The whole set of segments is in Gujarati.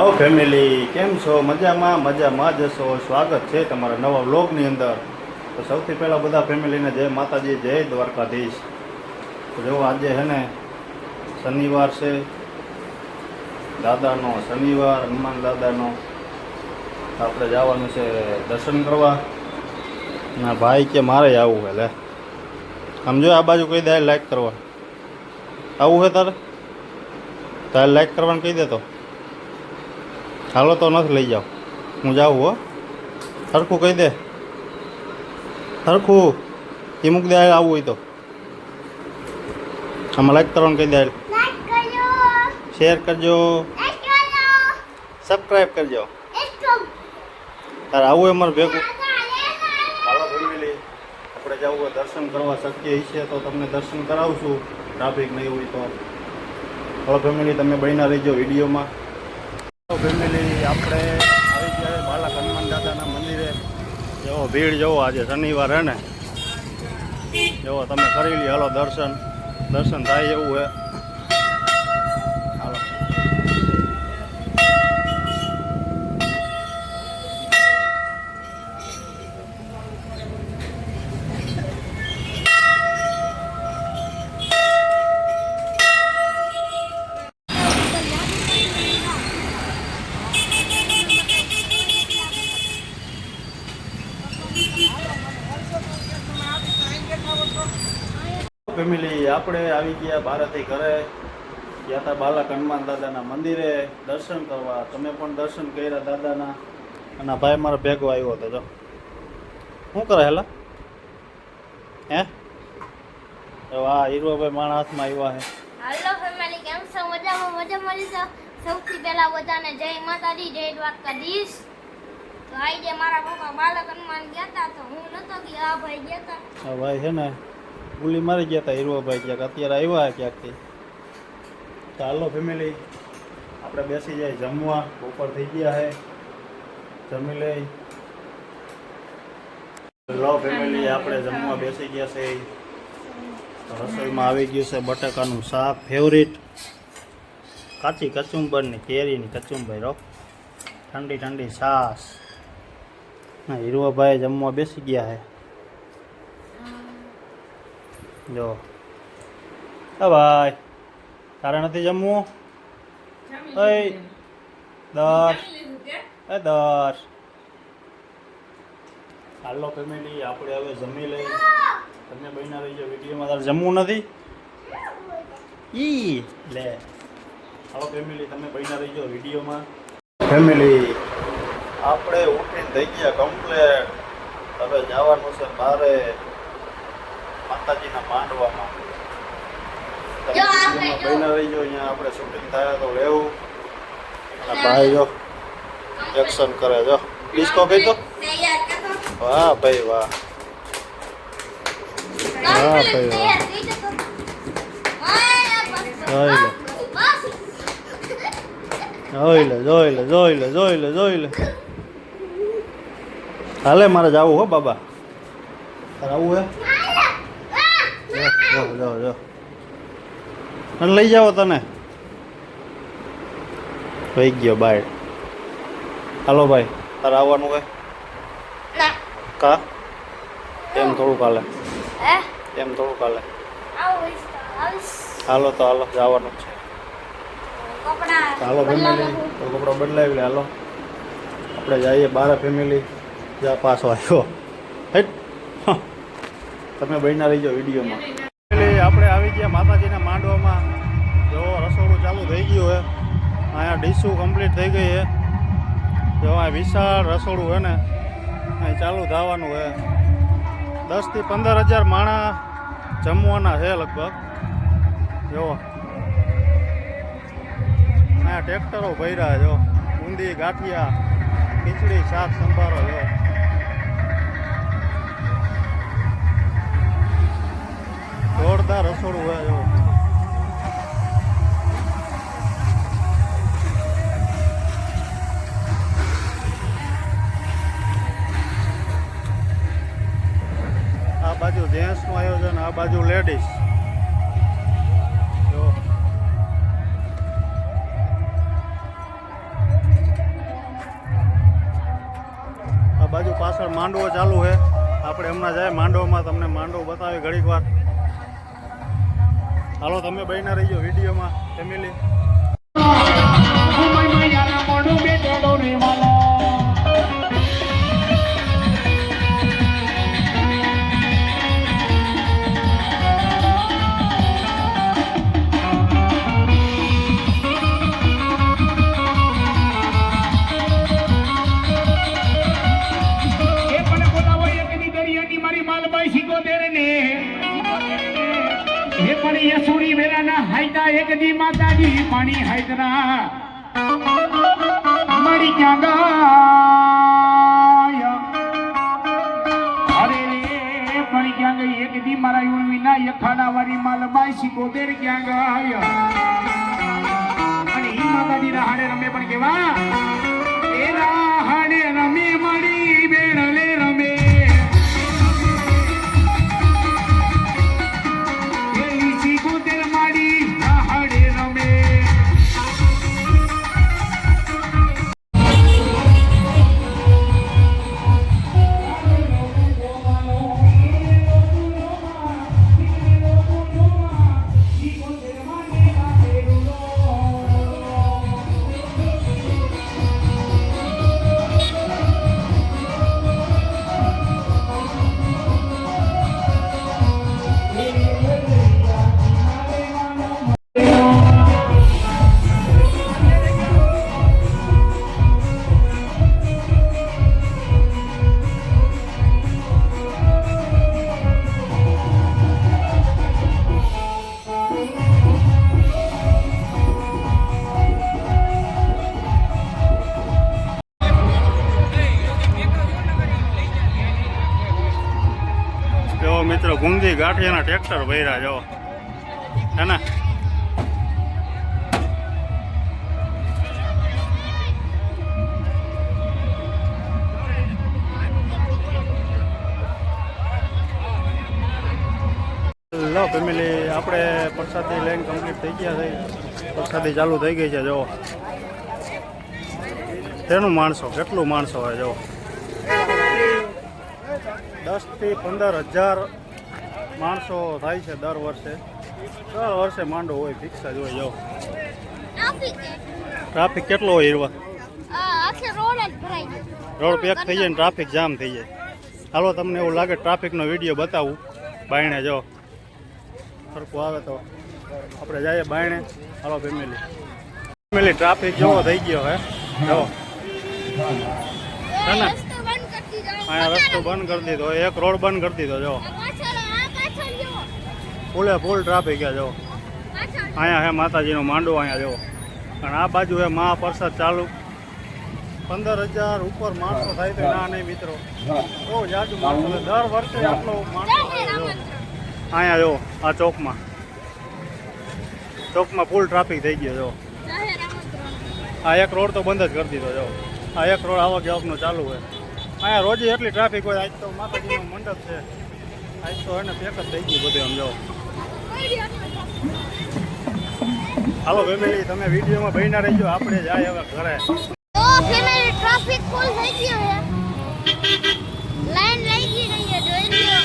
હલો ફેમિલી કેમ છો? મજામાં મજામાં જ છો. સ્વાગત છે તમારા નવા વ્લોગની અંદર. તો સૌથી પહેલાં બધા ફેમિલીને જય માતાજી, જય દ્વારકાધીશ. જો આજે છે ને, શનિવાર છે. દાદાનો શનિવાર, હનુમાન દાદાનો. આપણે જવાનું છે દર્શન કરવા. ના, ભાઈ કે મારે આવવું હે લે. આમ જો આ બાજુ કહી દે લાઈક કરવા. આવું છે તારે? તારે લાઈક કરવાનું કહી દે તો. હાલો તો નથી લઈ જાઓ. હું જાઉં હો. સરખું કહી દે. સરખું એ મૂકી દે આવવું હોય તો. આમાં લાઈક કરવાનું કહી દે. લાઈક શેર કરજો. સબસ્ક્રાઈબ કરજો. તારે આવું અમારે ભેગું. ચાલે હાલો આપણે જવું હોય દર્શન કરવા શક્ય છે તો તમને દર્શન કરાવશું ટ્રાફિક નહીં હોય તો. હવે ફેમિલી તમે બનીના રહીજો વિડીયોમાં. ફેમિલી, આપણે આવી ગયા બાલા હનુમાન દાદાના મંદિરે. જેવો ભીડ જેવો આજે શનિવાર હે ને? જેવો તમે કરી લ્યો, હાલો દર્શન. દર્શન થાય એવું હે. ફેમિલી આપણે આવી ગયા ભારતી ઘરે. ગયા હતા બાલક હનુમાન દાદાના મંદિરે દર્શન કરવા. તમે પણ દર્શન કર્યા દાદાના. અને ભાઈ મારો ભેગો આવ્યો હતો જો. શું કરે હેલા? હે? વાહ હીરોભાઈ મારા હાથમાં આવ્યા છે હાલો ફેમિલી કેમ છો? મજામાં મજા મળી છો? સૌથી પહેલા બધાને જય માતાજી જય દ્વારકાધીશ. તો આજે મારા પપ્પા બાલક હનુમાન ગયા હતા તો હું નતો ગયા આ ભાઈ ગયા હતા. ભાઈ છે ને ગુલી મારી ગયા હતા હીરોભાઈ ક્યાંક. અત્યારે આવ્યા ક્યાંકથી. ચાલો ફેમિલી આપણે બેસી જાય જમવા. બપોર થઈ ગયા હે. જમી લઈ. લો ફેમિલી આપણે જમવા બેસી ગયા છે. રસોઈમાં આવી ગયું છે બટાકાનું શાક ફેવરિટ કાચી કચુંબરની કેરીની કચુંબર રો ઠંડી ઠંડી ના હીરવાભાઈ જમવા બેસી ગયા છે જો. હા ભાઈ તારે નથી જમવું? ઓય દસ એ દસ હાલો ફેમિલી આપણે હવે જમી લઈ તમે બહેના રહી જાઓ વિડીયોમાં તારે જમવું નથી? ઈ લે. હાલો ફેમિલી તમે બહેના રહી જાઓ વિડીયોમાં. ફેમિલી. આપણે ઉઠીને થઈ ગયા કમ્પ્લેટ હવે જવાનું છે બારે. માતાજીના માંડવામાં. જો આપણે જો. અહીંયા આપણે શૂટિંગ થાય તો લેવું. અને ભાઈ જો એક્શન કરે જો. ડિસ્કો કહી તો. વાહ ભાઈ વાહ. હા, ભાઈ, વાહ. જોઈ લે જોઈ લે જોઈ લે જોઈ લે જોઈ લે. હાલે મારે જવું હો બાબા. તારે આવું હે જો જો જો જો મને લઈ જાઓ તને. થઈ ગયો બાય. હાલો ભાઈ તારે આવવાનું કઈ કા? એમ થોડુંક હાલે. એમ આવીશ તો હાલો તો હાલો જવાનું છે. હાલો ફેમિલી કપડો બદલાવી લે હાલો. આપણે જઈએ બાર ફેમિલી જ્યાં પાછો આવ્યો. હેટ. હા. તમે બહેના રહી જાઓ વિડીયોમાં. ફેમિલી આપણે આવી ગયા માતાજીના માંડવામાં. જો રસોડું ચાલુ થઈ ગયું હે અહીંયા ડીશું કમ્પ્લીટ થઈ ગઈ છે. જો આ વિશાળ રસોડું છે ને, અહીં ચાલુ થવાનું હે દસથી પંદર હજાર માણા જમવાના છે લગભગ. જો. અહીંયા ટ્રેક્ટરો ભર્યા જો. બુંદી ગાંઠિયા, ખીચડી, શાક, સંભારો, જો. જોરદાર રસોડું હોય જો આ બાજુ જેન્ટ્સનું આયોજન, આ બાજુ લેડીઝ. બાજુ પાછળ માંડવો ચાલુ છે. આપણે હમણાં જાય માંડવમાં, તમને માંડવો બતાવી ઘડીક વાર. હાલો તમે બહેના રહીજો વિડીયોમાં ફેમિલી. એકદી માતાજી પાણી હૈદરા. મણી ક્યાં ગાય? અરે રે પણ ક્યાં ગઈ? એકદી મારા યુવીના યખાડા વાળી માલબાઈ સિકોતેર ક્યાં ગાય? અને ઈ માતાજી રાહડે રમે પણ કેવા? ગુંદી ગાંઠિયાના ટ્રેક્ટર ભર્યા જો. હે ને? ફેમિલી, આપણે પ્રસાદી લઈને કમ્પ્લીટ થઈ ગયા છે. પ્રસાદી ચાલુ થઈ ગઈ છે, જો. તેનું માણસો? કેટલું માણસો હોય, જો? દસથી પંદર હજાર માણસો થાય છે દર વર્ષે. દર વર્ષે માંડો હોય ફિક્સ જ હોય જાઓ. ટ્રાફિક કેટલો હોય હીરવા? રોડ પેક થઈ જાય ને ટ્રાફિક જામ થઈ જાય. હાલો તમને એવું લાગે ટ્રાફિકનો વીડિયો બતાવું. બાયણે જાઓ. સરખું આવે તો. આપણે જઈએ બાયણે. હાલો ફેમિલી ફેમિલી ટ્રાફિક જેવો થઈ ગયો હે? જો અહીંયા રસ્તો બંધ કરી દીધો. એક રોડ બંધ કરી દીધો જો આ પાછળ આ પાછળ જો ફૂલે ફૂલ ટ્રાફિક છે જો. અહીંયા હે માતાજીનો માંડો અહીંયા જો. અને આ બાજુ હે મહાપ્રસાદ ચાલુ. પંદર હજાર ઉપર માણસો થાય તો ના નહીં મિત્રો. બહુ જાજુ માણસો દર વર્ષે આટલો માણસો. અહીંયા જો આ ચોકમાં. ચોકમાં ફૂલ ટ્રાફિક થઈ ગયો જો. આ એક રોડ તો બંધ જ કરી દીધો જો. આ એક રોડ આવક જાવકનો ચાલુ હોય અહીંયા રોજે એટલી ટ્રાફિક હોય આજ તો માતાજીનો મંડપ છે. આજ તો એને પેક આમ જો. હાલો તમે વિડીયોમાં બહીના રહેજો, આપણે જાય ઘરે. ટ્રાફિક ફૂલ થઈ લાઈન જોઈ લ્યો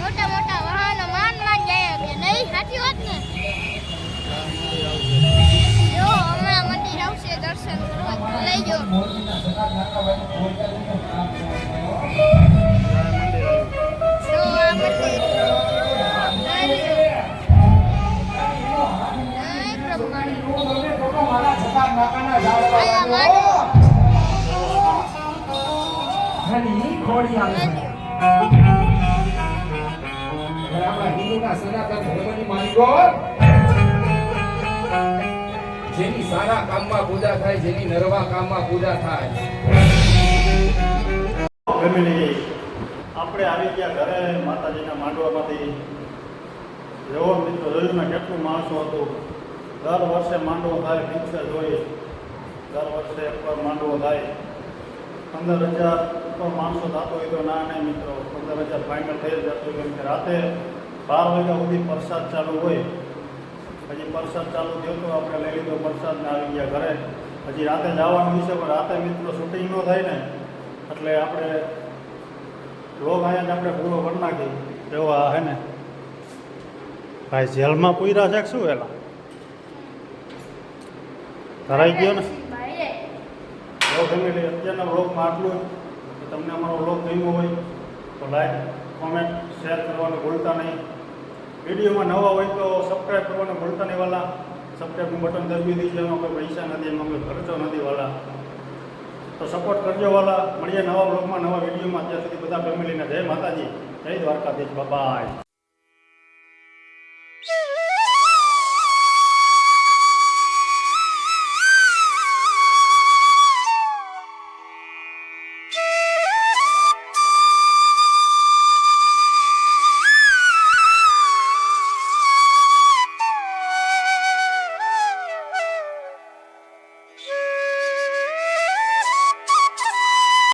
મોટા મોટા વાહનો માન માન જાય સાચી વાત ને? જો, હમણાં મંદિર આવશે, દર્શન કરવા. લઈ જો લઈ લ્યો. જેની સારા કામમાં પૂજા થાય, જેની નરવા કામમાં પૂજા થાય. ફેમિલી, આપણે આવી ગયા ઘરે માતાજીના માંડવામાંથી. જેવો મિત્રો જોયું કેટલું માણસો હતું. દર વર્ષે માંડવો થાય, પિક્ચર જોઈએ. દર વર્ષે એકવાર માંડવો થાય. પંદર હજાર ઉપર માણસો થતો હોય તો ના નહીં મિત્રો પંદર હજાર ફાઇનલ થઈ જ જતું કેમ કે રાતે બાર વાગ્યા સુધી પ્રસાદ ચાલુ હોય. પછી પ્રસાદ ચાલુ થયો તો આપણે લઈ લીધો પ્રસાદ ને આવી ગયા ઘરે. પછી રાતે જવાનું વિશે પણ રાતે મિત્રો શૂટિંગ ન થાય ને. એટલે આપણે રોગ અહીંયા જ આપણે પૂરો કરી નાખી આ હે ને. ભાઈ જેલમાં પૂર્યા છે શું એલા? ધરાઈ ગયો ને? રોગ ફેમિલી અત્યારના રોગમાં આટલું તમને અમારો બ્લોગ ગમ્યો હોય તો લાઈક કોમેન્ટ શેર કરવાનું ભૂલતા નહીં. વિડીયોમાં નવા હોય તો સબસ્ક્રાઈબ કરવાનું ભૂલતા નહીં વાલા. સબસ્ક્રાઈબનું બટન દબાવી દીજો એમાં કોઈ પૈસા નથી, એમાં કોઈ ખર્ચો નથી વાલા. તો સપોર્ટ કરજો વાલા. મળીએ નવા બ્લોગમાં નવા વિડીયોમાં. ત્યાં સુધી બધા ફેમિલીને જય માતાજી. જય દ્વારકાધીશ. બાય